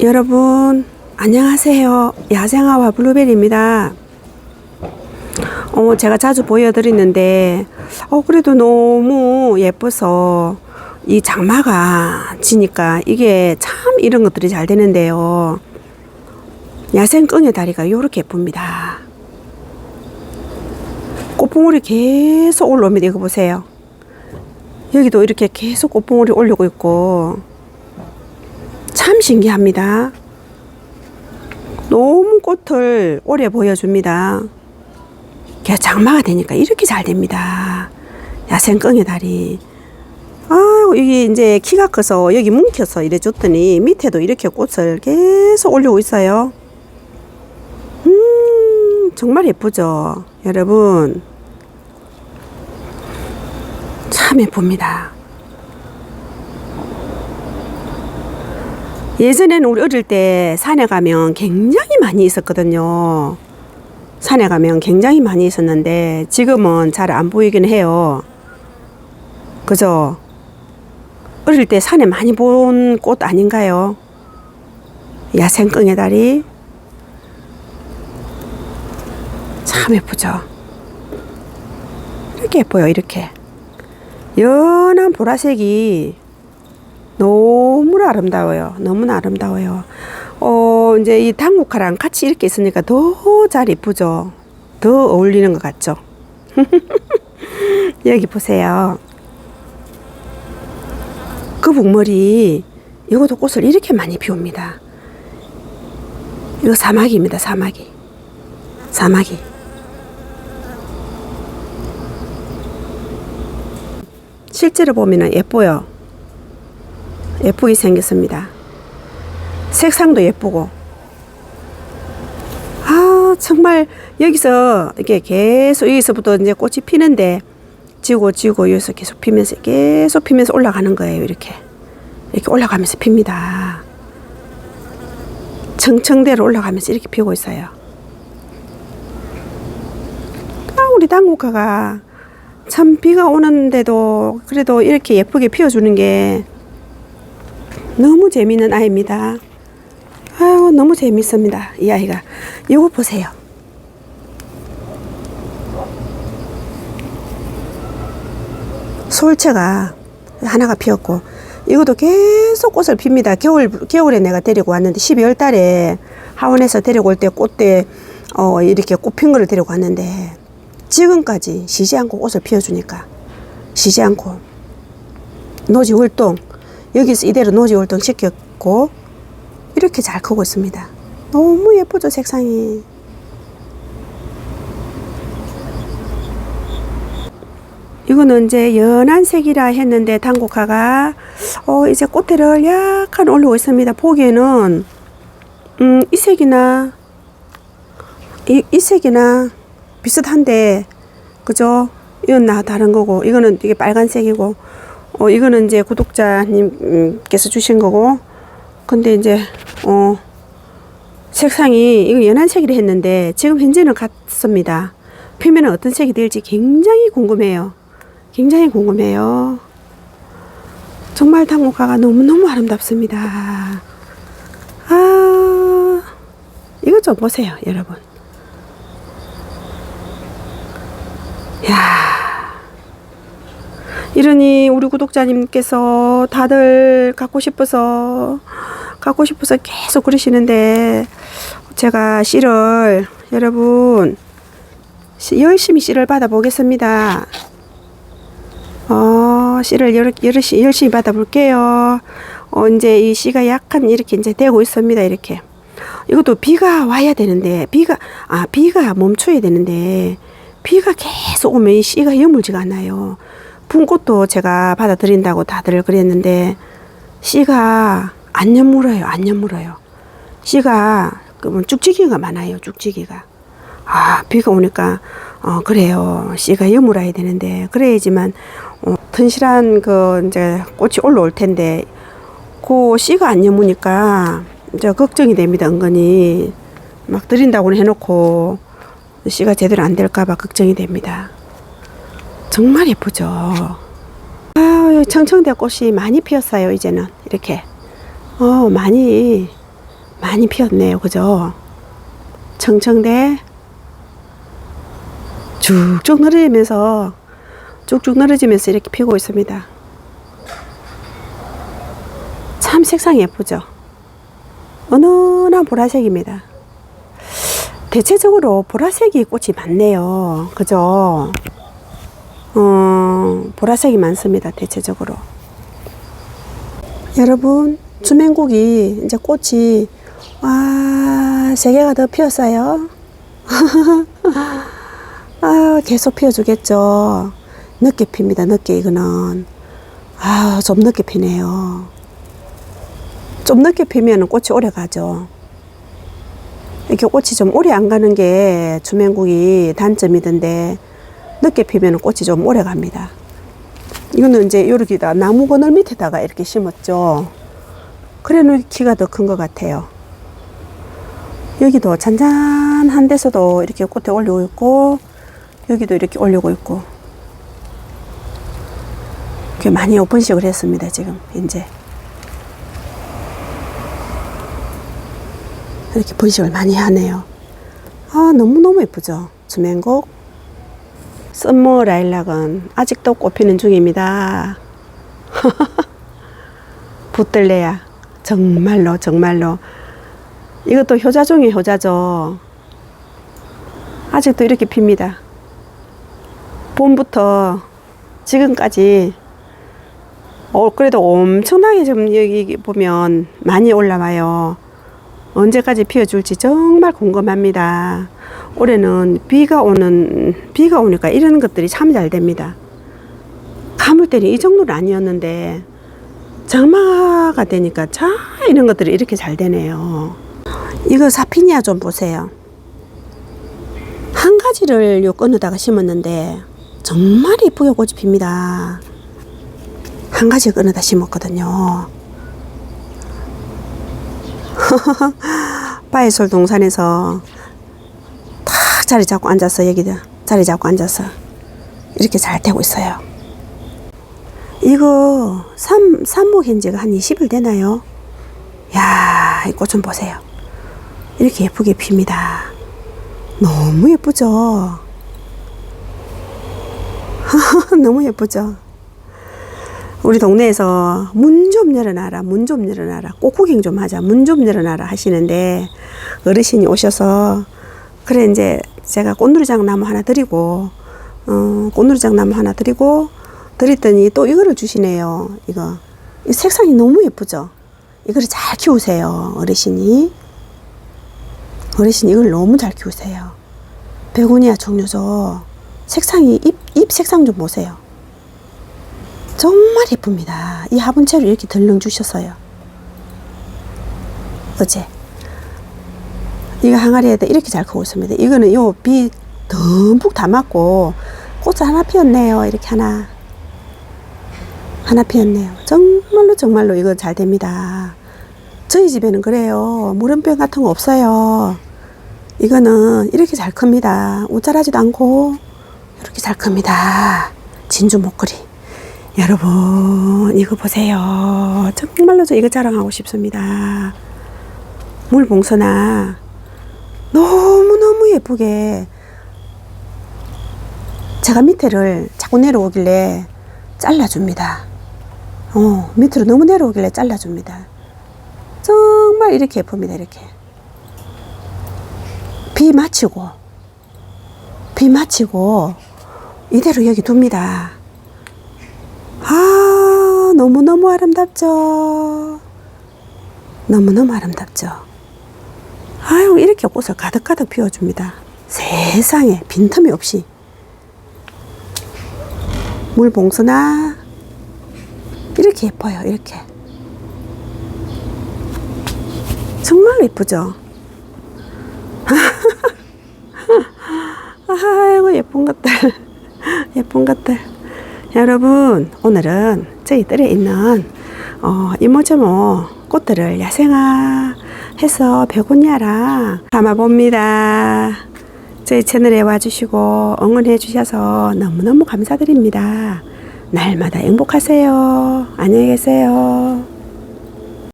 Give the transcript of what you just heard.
여러분 안녕하세요. 야생아와 블루베리입니다. 어, 제가 자주 보여드리는데 어, 그래도 너무 예뻐서 이 장마가 지니까 이게 참 이런 것들이 잘 되는데요. 야생 끙의 다리가 이렇게 예쁩니다. 꽃봉오리 계속 올라옵니다. 이거 보세요. 여기도 이렇게 계속 꽃봉오리 올리고 있고 참 신기합니다. 너무 꽃을 오래 보여줍니다. 걔 장마가 되니까 이렇게 잘 됩니다. 야생껑의 다리. 아, 여기 이제 키가 커서 여기 뭉켜서 이래 줬더니 밑에도 이렇게 꽃을 계속 올리고 있어요. 음, 정말 예쁘죠? 여러분. 참 예쁩니다. 예전에는 우리 어릴 때 산에 가면 굉장히 많이 있었거든요. 산에 가면 굉장히 많이 있었는데 지금은 잘 안 보이긴 해요. 그죠? 어릴 때 산에 많이 본 꽃 아닌가요? 야생껑의 다리. 참 예쁘죠? 이렇게 예뻐요, 이렇게. 연한 보라색이 너무 아름다워요. 너무나 아름다워요. 어, 이제 이 당국화랑 같이 이렇게 있으니까 더 잘 이쁘죠. 더 어울리는 것 같죠. 여기 보세요. 그 북머리, 이것도 꽃을 이렇게 많이 피웁니다. 이거 사마귀입니다, 사마귀. 사마귀. 실제로 보면 예뻐요. 예쁘게 생겼습니다. 색상도 예쁘고. 아, 정말 여기서 이렇게 계속 여기서부터 이제 꽃이 피는데 지고 지고 여기서 계속 피면서 계속 피면서 올라가는 거예요. 이렇게. 이렇게 올라가면서 핍니다. 청청대로 올라가면서 이렇게 피고 있어요. 아, 우리 당국화가 참 비가 오는데도 그래도 이렇게 예쁘게 피워주는 게 너무 재미있는 아이입니다. 아유, 너무 재밌습니다. 이 아이가. 이거 보세요. 솔채가 하나가 피었고, 이것도 계속 꽃을 핍니다. 겨울, 겨울에 내가 데리고 왔는데, 12월 달에 하원에서 데리고 올 때 꽃대, 어, 이렇게 꽃핀 거를 데리고 왔는데, 지금까지 쉬지 않고 꽃을 피워 주니까, 쉬지 않고, 노지 활동, 여기서 이대로 노지 활동 시켰고 이렇게 잘 크고 있습니다. 너무 예쁘죠 색상이. 이거는 이제 연한 색이라 했는데 당국화가 어 이제 꽃대를 약간 올리고 있습니다. 보기에는 음, 이 색이나 이, 이 색이나 비슷한데 그죠? 이건 나 다른 거고 이거는 되게 빨간색이고 어, 이거는 이제 구독자님께서 주신 거고, 근데 이제, 어, 색상이, 이거 연한 색이라 했는데, 지금 현재는 같습니다. 표면은 어떤 색이 될지 굉장히 궁금해요. 굉장히 궁금해요. 정말 당국화가 너무너무 아름답습니다. 아, 이것 좀 보세요, 여러분. 야 이러니 우리 구독자님께서 다들 갖고 싶어서 갖고 싶어서 계속 그러시는데 제가 씨를 여러분 씨, 열심히 씨를 받아 보겠습니다. 어, 씨를 열, 열심히, 열심히 받아 볼게요. 어, 이제 이 씨가 약간 이렇게 이제 되고 있습니다. 이렇게. 이것도 비가 와야 되는데, 비가, 아, 비가 멈춰야 되는데, 비가 계속 오면 이 씨가 여물지가 않아요. 분꽃도 제가 받아들인다고 다들 그랬는데 씨가 안 여물어요. 안 여물어요. 씨가 그러면 쭉지기가 많아요. 쭉지기가. 아 비가 오니까 어 그래요. 씨가 여물어야 되는데 그래야지만 어, 튼실한 그 이제 꽃이 올라올 텐데 그 씨가 안 여무니까 이제 걱정이 됩니다. 은근히 막 드린다고는 해놓고 씨가 제대로 안 될까봐 걱정이 됩니다. 정말 예쁘죠. 아, 청청대 꽃이 많이 피었어요. 이제는 이렇게 어 많이 많이 피었네요. 그죠? 청청대 쭉쭉 늘어지면서 쭉쭉 늘어지면서 이렇게 피고 있습니다. 참 색상이 예쁘죠? 은은한 보라색입니다. 대체적으로 보라색이 꽃이 많네요. 그죠? 어, 보라색이 많습니다. 대체적으로. 여러분, 주맹국이 이제 꽃이 와, 세 개가 더 피었어요. 아, 계속 피워주겠죠. 늦게 핍니다. 늦게 이거는. 아, 좀 늦게 피네요. 좀 늦게 피면 꽃이 오래 가죠. 이렇게 꽃이 좀 오래 안 가는 게 주맹국이 단점이던데 늦게 피면 꽃이 좀 오래 갑니다. 이거는 이제 여기다 나무 그늘 밑에다가 이렇게 심었죠. 그래 놓 키가 더 큰 것 같아요. 여기도 잔잔한 데서도 이렇게 꽃에 올리고 있고 여기도 이렇게 올리고 있고 이렇게 많이 오픈식을 했습니다 지금 이제 이렇게 분식을 많이 하네요 아 너무너무 예쁘죠 주맹곡 썸머 라일락은 아직도 꽃피는 중입니다. 붙들래야. 정말로 정말로. 이것도 효자 중에 효자죠. 아직도 이렇게 핍니다. 봄부터 지금까지 어, 그래도 엄청나게 좀 여기 보면 많이 올라와요. 언제까지 피어줄지 정말 궁금합니다. 올해는 비가 오는, 비가 오니까 이런 것들이 참 잘 됩니다. 가물 때는 이 정도는 아니었는데, 장마가 되니까 참 이런 것들이 이렇게 잘 되네요. 이거 사피니아 좀 보세요. 한 가지를 요 끊어다가 심었는데, 정말 이쁘게 꽃이 핍니다. 한 가지 끊어다 심었거든요. 바이솔 동산에서 탁 자리 잡고 앉아서 여기다 자리 잡고 앉아서 이렇게 잘 되고 있어요. 이거 삼, 삼목한 지가 한 20일 되나요? 야, 이 꽃 좀 보세요. 이렇게 예쁘게 핍니다. 너무 예쁘죠? 너무 예쁘죠? 우리 동네에서 문 좀 열어놔라, 문 좀 열어놔라, 꽃구경 좀 하자, 문 좀 열어놔라 하시는데 어르신이 오셔서 그래 이제 제가 꽃누리장 나무 하나 드리고 어, 꽃누리장 나무 하나 드리고 드렸더니 또 이거를 주시네요. 이거 이 색상이 너무 예쁘죠? 이거를 잘 키우세요, 어르신이. 어르신 이걸 너무 잘 키우세요. 베고니아 종류죠. 색상이 잎, 잎 색상 좀 보세요. 정말 예쁩니다. 이 화분채로 이렇게 덜렁 주셨어요. 어제. 이거 항아리에다 이렇게 잘 크고 있습니다. 이거는 요 비 듬뿍 담았고 꽃 하나 피었네요. 이렇게 하나. 하나 피었네요. 정말로 정말로 이거 잘 됩니다. 저희 집에는 그래요. 물음병 같은 거 없어요. 이거는 이렇게 잘 큽니다. 우짜라지도 않고 이렇게 잘 큽니다. 진주 목걸이. 여러분, 이거 보세요. 정말로 저 이거 자랑하고 싶습니다. 물봉선아. 너무너무 예쁘게. 제가 밑에를 자꾸 내려오길래 잘라줍니다. 어, 밑으로 너무 내려오길래 잘라줍니다. 정말 이렇게 예쁩니다, 이렇게. 비 맞추고, 비 맞추고, 이대로 여기 둡니다. 아, 너무너무 아름답죠? 너무너무 아름답죠? 아유, 이렇게 꽃을 가득가득 피워줍니다. 세상에 빈틈이 없이. 물봉수나, 이렇게 예뻐요, 이렇게. 정말 예쁘죠? 아이고, 예쁜 것들. 예쁜 것들. 여러분, 오늘은 저희 뜰에 있는 어, 이모저모 꽃들을 야생화해서 베고니아랑 담아봅니다. 저희 채널에 와주시고 응원해 주셔서 너무너무 감사드립니다. 날마다 행복하세요. 안녕히 계세요.